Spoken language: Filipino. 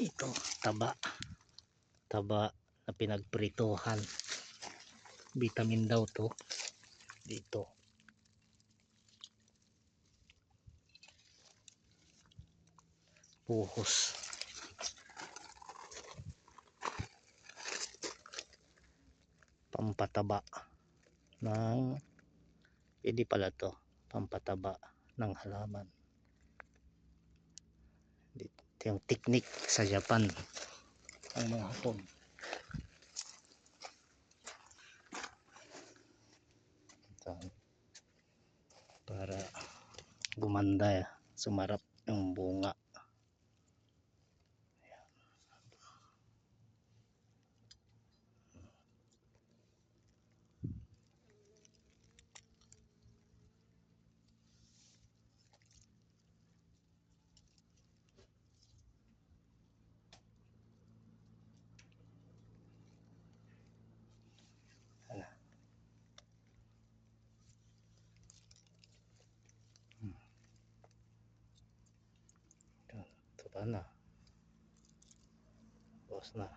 ito. Taba. Taba na pinagprituhan vitamin daw to. Dito. Puhos pampataba ng hindi pala to. Pampataba ng halaman ito yung technique sa Japan. Ang mga hapon. Ito, para gumanda sumarap yung bunga taba na. Boss na